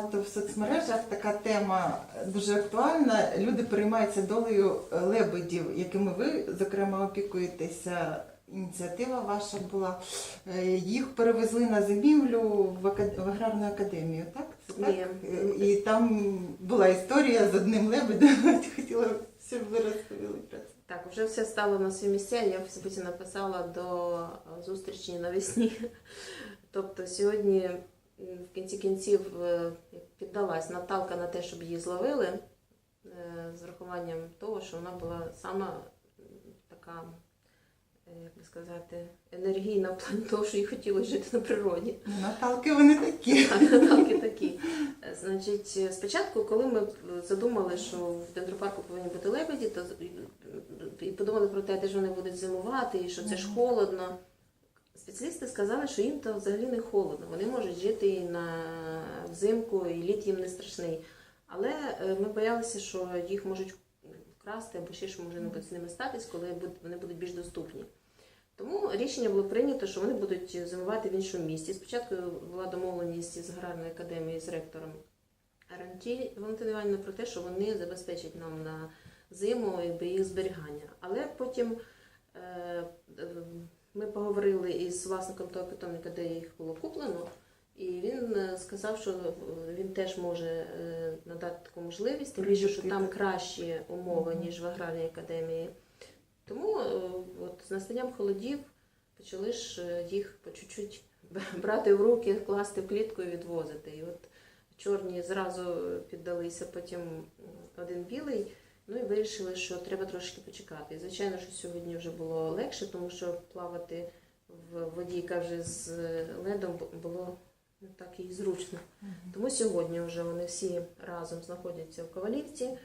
багато в соцмережах така тема дуже актуальна. Люди переймаються долею лебедів, якими ви, зокрема, опікуєтеся. Ініціатива ваша була. Е, Їх перевезли на зимівлю в, ака- в аграрну академію, так? Це так? Ні. Е, І там була історія з одним лебедем. Хотіла, щоб ви розповіли про це. Так, вже все стало на свої місця. Я в Фейсбуці написала до е, зустрічі навесні. Тобто сьогодні в кінці кінців е, піддалась Наталка на те, щоб її зловили, е, з врахуванням того, що вона була сама така, е, як би сказати, енергійна в плані того, що їй хотілося жити на природі. Ну, Наталки вони такі. А Наталки такі. Е, Значить, е, спочатку, коли ми е, задумали, що в дендропарку повинні бути лебеді, то і подумали про те, де ж вони будуть зимувати, і що це ж холодно. Спеціалісти сказали, що їм то взагалі не холодно. Вони можуть жити і на взимку, і літ їм не страшний. Але е, ми боялися, що їх можуть вкрасти або ще що може з ними статись, коли вони будуть більш доступні. Тому рішення було прийнято, що вони будуть зимувати в іншому місті. Спочатку була домовленість з аграрної академії з ректором РНТ Валентиною Іванівною про те, що вони забезпечать нам на зиму якби, їх зберігання. Але потім е, ми поговорили із власником того питомника, де їх було куплено, і він е, сказав, що е, він теж може е, надати таку можливість, тим більше, що там кращі умови, ніж в аграрній академії. Тому от, з настанням холодів почали ж їх по чуть-чуть брати в руки, класти в клітку і відвозити. І от чорні зразу піддалися, потім один білий. Ну і вирішили, що треба трошки почекати. І звичайно, що сьогодні вже було легше, тому що плавати в воді, яка вже з ледом було не так і зручно. Тому сьогодні вже вони всі разом знаходяться в Ковалівці.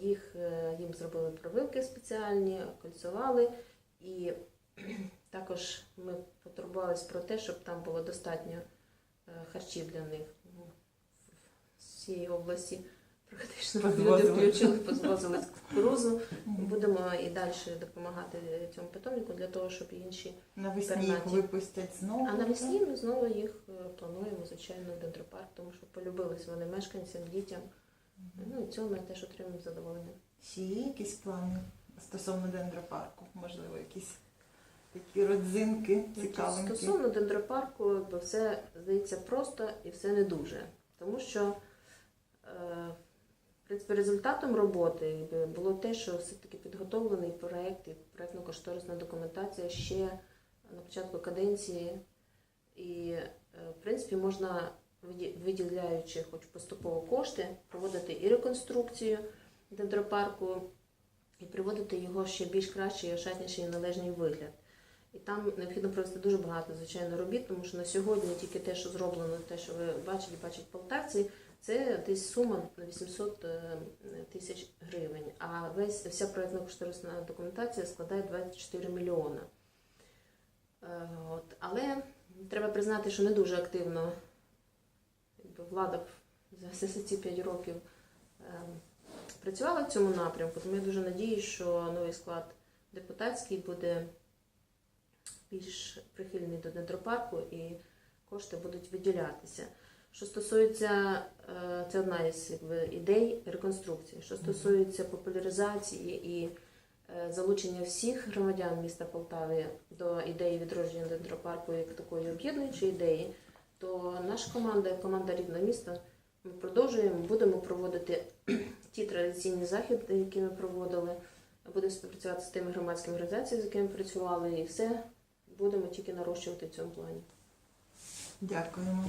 Їх, е, їм зробили провилки спеціальні, кольцували. І також ми потурбувалися про те, щоб там було достатньо е, харчів для них. Ну, З всієї області практично люди включили, позвозили кукурузу. Будемо і далі допомагати цьому питомнику для того, щоб інші. Навесні їх Пернаті. випустять знову. А навесні ми знову їх е, плануємо, звичайно, в дендропарк, тому що полюбились вони мешканцям, дітям. Ну і цього ми теж отримуємо задоволення. Чи є якісь плани стосовно дендропарку? Можливо, якісь такі родзинки цікавинки? Стосовно дендропарку, якби все здається просто і все не дуже. Тому що в принципі, результатом роботи було те, що все-таки підготовлений проєкт і проєктно-кошторисна документація ще на початку каденції. І, е, в принципі, можна, виділяючи хоч поступово кошти, проводити і реконструкцію дендропарку, і приводити його ще більш кращий, ошатніший і належний вигляд. І там необхідно провести дуже багато, звичайно, робіт, тому що на сьогодні тільки те, що зроблено, те, що ви бачите, бачать полтавці, це десь сума на 800 е, тисяч гривень. А весь вся проєктна кошторисна документація складає 24 мільйона. Е, От. Але треба признати, що не дуже активно влада за ці 5 років е, працювала в цьому напрямку, тому я дуже надіюсь, що новий склад депутатський буде більш прихильний до дендропарку і кошти будуть виділятися. Що стосується, е, це одна із якби, ідей реконструкції. Що стосується популяризації і е, залучення всіх громадян міста Полтави до ідеї відродження дендропарку як такої об'єднуючої ідеї, то наша команда, команда рідного міста, ми продовжуємо, будемо проводити ті традиційні заходи, які ми проводили. Будемо співпрацювати з тими громадськими організаціями, з якими працювали, і все будемо тільки нарощувати в цьому плані. Дякуємо.